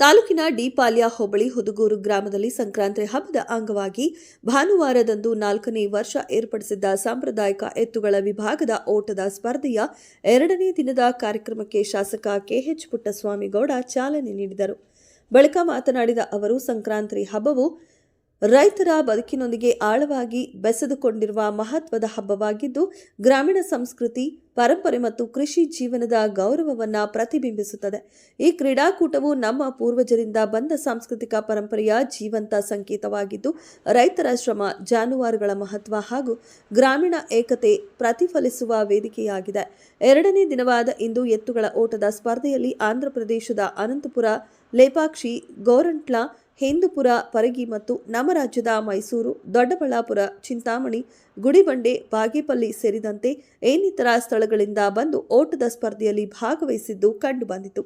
ತಾಲೂಕಿನ ಡಿಪಾಲ್ಯ ಹೋಬಳಿ ಹುದುಗೂರು ಗ್ರಾಮದಲ್ಲಿ ಸಂಕ್ರಾಂತಿ ಹಬ್ಬದ ಅಂಗವಾಗಿ ಭಾನುವಾರದಂದು ನಾಲ್ಕನೇ ವರ್ಷ ಏರ್ಪಡಿಸಿದ್ದ ಸಾಂಪ್ರದಾಯಿಕ ಎತ್ತುಗಳ ವಿಭಾಗದ ಓಟದ ಸ್ಪರ್ಧೆಯ ಎರಡನೇ ದಿನದ ಕಾರ್ಯಕ್ರಮಕ್ಕೆ ಶಾಸಕ ಕೆಎಚ್ ಪುಟ್ಟಸ್ವಾಮಿಗೌಡ ಚಾಲನೆ ನೀಡಿದರು. ಬಳಿಕ ಮಾತನಾಡಿದ ಅವರು ಸಂಕ್ರಾಂತಿ ಹಬ್ಬವು ರೈತರ ಬದುಕಿನೊಂದಿಗೆ ಆಳವಾಗಿ ಬೆಸೆದುಕೊಂಡಿರುವ ಮಹತ್ವದ ಹಬ್ಬವಾಗಿದ್ದು, ಗ್ರಾಮೀಣ ಸಂಸ್ಕೃತಿ, ಪರಂಪರೆ ಮತ್ತು ಕೃಷಿ ಜೀವನದ ಗೌರವವನ್ನು ಪ್ರತಿಬಿಂಬಿಸುತ್ತದೆ. ಈ ಕ್ರೀಡಾಕೂಟವು ನಮ್ಮ ಪೂರ್ವಜರಿಂದ ಬಂದ ಸಾಂಸ್ಕೃತಿಕ ಪರಂಪರೆಯ ಜೀವಂತ ಸಂಕೇತವಾಗಿದ್ದು, ರೈತರ ಶ್ರಮ, ಜಾನುವಾರುಗಳ ಮಹತ್ವ ಹಾಗೂ ಗ್ರಾಮೀಣ ಏಕತೆ ಪ್ರತಿಫಲಿಸುವ ವೇದಿಕೆಯಾಗಿದೆ. ಎರಡನೇ ದಿನವಾದ ಇಂದು ಎತ್ತುಗಳ ಓಟದ ಸ್ಪರ್ಧೆಯಲ್ಲಿ ಆಂಧ್ರಪ್ರದೇಶದ ಅನಂತಪುರ, ಲೇಪಾಕ್ಷಿ, ಗೋರಂಟ್ಲ ಹಿಂದೂಪುರ ಪರಗಿ ಮತ್ತು ನಮ್ಮ ರಾಜ್ಯದ ಮೈಸೂರು, ದೊಡ್ಡಬಳ್ಳಾಪುರ, ಚಿಂತಾಮಣಿ, ಗುಡಿಬಂಡೆ, ಬಾಗೇಪಲ್ಲಿ ಸೇರಿದಂತೆ ಇನ್ನಿತರ ಸ್ಥಳಗಳಿಂದ ಬಂದು ಓಟದ ಸ್ಪರ್ಧೆಯಲ್ಲಿ ಭಾಗವಹಿಸಿದ್ದು ಕಂಡುಬಂದಿತು.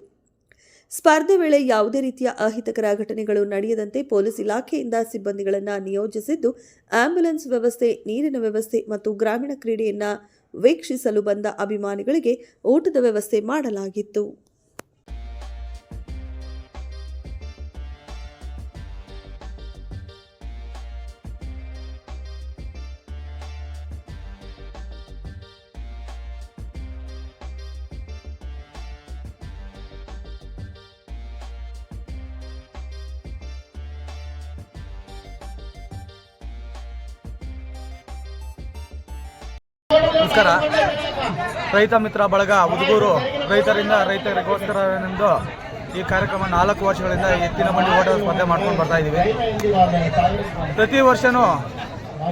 ಸ್ಪರ್ಧೆ ವೇಳೆ ಯಾವುದೇ ರೀತಿಯ ಅಹಿತಕರ ಘಟನೆಗಳು ನಡೆಯದಂತೆ ಪೊಲೀಸ್ ಇಲಾಖೆಯಿಂದ ಸಿಬ್ಬಂದಿಗಳನ್ನು ನಿಯೋಜಿಸಿದ್ದು, ಆಂಬ್ಯುಲೆನ್ಸ್ ವ್ಯವಸ್ಥೆ, ನೀರಿನ ವ್ಯವಸ್ಥೆ ಮತ್ತು ಗ್ರಾಮೀಣ ಕ್ರೀಡೆಯನ್ನು ವೀಕ್ಷಿಸಲು ಬಂದ ಅಭಿಮಾನಿಗಳಿಗೆ ಊಟದ ವ್ಯವಸ್ಥೆ ಮಾಡಲಾಗಿತ್ತು. ನಮಸ್ಕಾರ. ರೈತ ಮಿತ್ರ ಬಳಗ, ಉದುಗೂರು, ರೈತರಿಂದ ರೈತರಿಗೋಸ್ಕರ ಏನೆಂದು ಈ ಕಾರ್ಯಕ್ರಮ ನಾಲ್ಕು ವರ್ಷಗಳಿಂದ ಎತ್ತಿನ ಬಂಡಿ ಓಟದ ಸ್ಪರ್ಧೆ ಮಾಡ್ಕೊಂಡು ಬರ್ತಾ ಇದ್ದೀವಿ ಪ್ರತಿ ವರ್ಷವೂ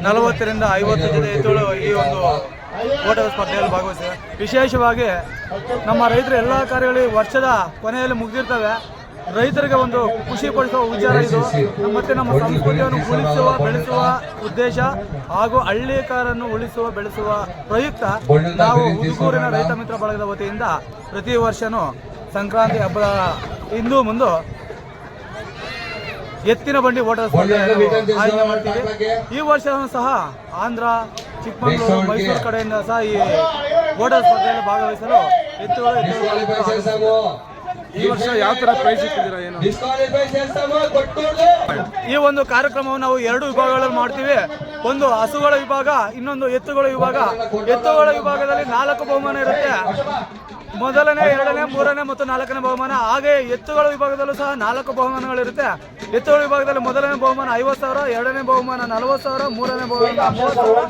ನಲವತ್ತರಿಂದ ಐವತ್ತು ಜನ ಎತ್ತುಗಳು ಈ ಒಂದು ಓಟದ ಸ್ಪರ್ಧೆಯಲ್ಲಿ ಭಾಗವಹಿಸಿದೆ ವಿಶೇಷವಾಗಿ ನಮ್ಮ ರೈತರು ಎಲ್ಲ ಕಾರ್ಯಗಳು ವರ್ಷದ ಕೊನೆಯಲ್ಲಿ ಮುಗಿದಿರ್ತವೆ. ರೈತರಿಗೆ ಒಂದು ಖುಷಿ ಪಡಿಸುವ ವಿಚಾರ ಇದು. ಮತ್ತೆ ನಮ್ಮ ಸಂಸ್ಕೃತಿಯನ್ನು ಉಳಿಸುವ ಬೆಳೆಸುವ ಉದ್ದೇಶ ಹಾಗೂ ಹಳ್ಳಿಕಾರನ್ನು ಉಳಿಸುವ ಬೆಳೆಸುವ ಪ್ರಯುಕ್ತ ನಾವು ಹುಡುಗೂರಿನ ರೈತ ಮಿತ್ರ ಬಳಗದ ವತಿಯಿಂದ ಪ್ರತಿ ವರ್ಷನೂ ಸಂಕ್ರಾಂತಿ ಹಬ್ಬದ ಇಂದು ಮುಂದು ಎತ್ತಿನ ಬಂಡಿ ಓಟದ ಸ್ಪರ್ಧೆಯನ್ನು ಆಯೋಜನೆ ಮಾಡ್ತೀವಿ. ಈ ವರ್ಷ ಸಹ ಆಂಧ್ರ ಚಿಕ್ಕಮಗಳೂರು ಮೈಸೂರು ಕಡೆಯಿಂದ ಸಹ ಈ ಓಟದ ಸ್ಪರ್ಧೆಯಲ್ಲಿ ಭಾಗವಹಿಸಲು ಎತ್ತುಗಳು ಈ ವರ್ಷ ಯಾವ ತರ ಪ್ರೈಸ್ ಇಟ್ಟಿದ್ದೀರಾ ಏನು? ಈ ಒಂದು ಕಾರ್ಯಕ್ರಮವನ್ನು ನಾವು ಎರಡು ವಿಭಾಗಗಳಲ್ಲಿ ಮಾಡ್ತೀವಿ. ಒಂದು ಹಸುಗಳ ವಿಭಾಗ ಇನ್ನೊಂದು ಎತ್ತುಗಳ ವಿಭಾಗ. ಎತ್ತುಗಳ ವಿಭಾಗದಲ್ಲಿ ನಾಲ್ಕು ಬಹುಮಾನ ಇರುತ್ತೆ. ಮೊದಲನೇ ಎರಡನೇ ಮೂರನೇ ಮತ್ತು ನಾಲ್ಕನೇ ಬಹುಮಾನ. ಹಾಗೆ ಎತ್ತುಗಳ ವಿಭಾಗದಲ್ಲೂ ಸಹ ನಾಲ್ಕು ಬಹುಮಾನಗಳಿರುತ್ತೆ. ಎತ್ತುಗಳ ವಿಭಾಗದಲ್ಲಿ ಮೊದಲನೇ ಬಹುಮಾನ ಐವತ್ತು ಸಾವಿರ ಎರಡನೇ ಬಹುಮಾನ ನಲವತ್ತು ಸಾವಿರ ಮೂರನೇ ಬಹುಮಾನ ಮೂವತ್ತು ಸಾವಿರ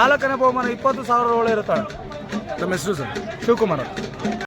ನಾಲ್ಕನೇ ಬಹುಮಾನ ಇಪ್ಪತ್ತು ಸಾವಿರಗಳು ಇರುತ್ತವೆ ನಮ್ಮ ಹೆಸರು ಸರ್? ಶಿವಕುಮಾರ್